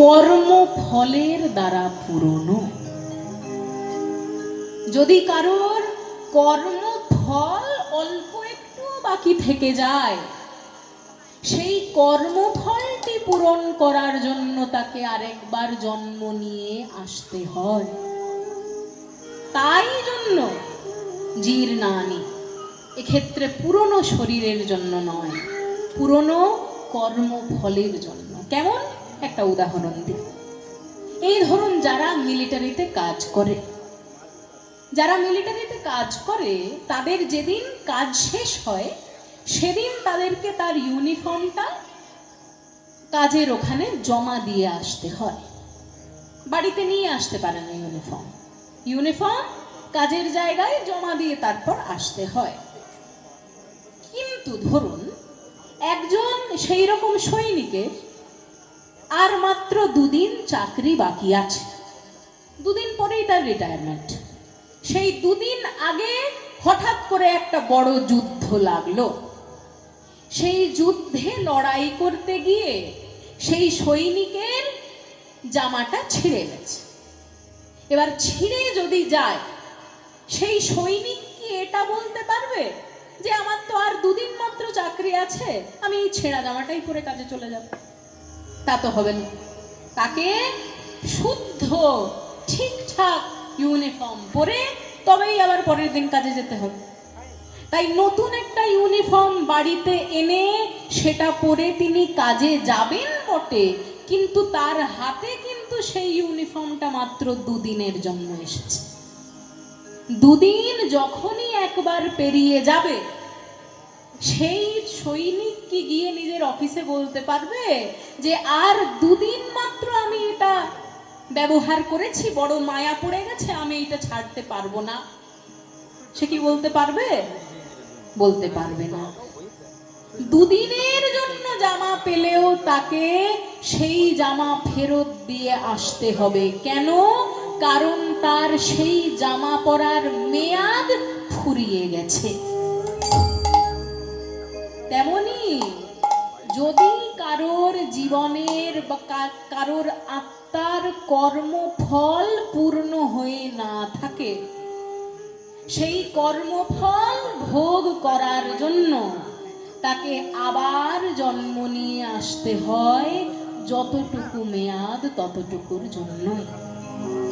কর্মফলের দ্বারা পুরনো। যদি কারোর কর্মফল অল্প একটু বাকি থেকে যায়, সেই কর্মফলটি পূরণ করার জন্য তাকে আরেকবার জন্ম নিয়ে আসতে হয়। তাই জন্য জীর্ণানি এক্ষেত্রে পুরনো শরীরের জন্য নয়, পুরনো কর্মফলের জন্য। কেমন? একটা উদাহরণ দিই। এই ধরুন যারা মিলিটারিতে কাজ করে। যারা মিলিটারিতে কাজ করে, তাদের যেদিন কাজ শেষ হয়, সেদিন তাদেরকে তার ইউনিফর্মটা কাজের ওখানে জমা দিয়ে আসতে হয়। বাড়িতে নিয়ে আসতে পারে না ইউনিফর্ম ইউনিফর্ম কাজের জায়গায় জমা দিয়ে তারপর আসতে হয়। কিন্তু ধরুন, একজন সেই রকম সৈনিকের আর মাত্র দুদিন চাকরি বাকি আছে। দুদিন পরেই তার রিটায়ারমেন্ট সেই দুদিন আগে হঠাৎ করে একটা বড় যুদ্ধ লাগল। সেই যুদ্ধে লড়াই করতে গিয়ে সেই সৈনিকের জামাটা ছিঁড়ে গেছে। এবার ছিঁড়ে যদি যায়, সেই সৈনিক কি এটা বলতে পারবে যে আমার তো আর দুদিন মাত্র চাকরি আছে, আমি এই ছেঁড়া জামাটাই পরে কাজে চলে যাব? তা তো হবে না। তাকে শুদ্ধ, ঠিকঠাক ইউনিফর্ম পরে তবেই আবার পরের দিন কাজে যেতে হবে। তাই নতুন একটা ইউনিফর্ম বাড়িতে এনে সেটা পরে তিনি কাজে যাবেন বটে, কিন্তু তার হাতে কিন্তু সেই ইউনিফর্মটা মাত্র দুদিনের জন্য এসেছে। দুদিন যখনই একবার পেরিয়ে যাবে সেই সৈনিক কি গিয়ে নিজের অফিসে বলতে পারবে যে, আর দুদিন মাত্র আমি এটা ব্যবহার করেছি, বড় মায়া পড়ে গেছে, আমি এটা ছাড়তে পারব না। সে কি বলতে পারবে? বলতে পারবে না। দুদিনের জন্য জামা পেলেও তাকে সেই জামা ফেরত দিয়ে আসতে হবে। কেন? কারণ তার সেই জামা পরার মেয়াদ ফুরিয়ে গেছে। যদি কারোর জীবনের বা কারোর আত্মার কর্মফল পূর্ণ হয়ে না থাকে, সেই কর্মফল ভোগ করার জন্য তাকে আবার জন্ম নিয়ে আসতে হয় যতটুকু মেয়াদ ততটুকুর জন্যই।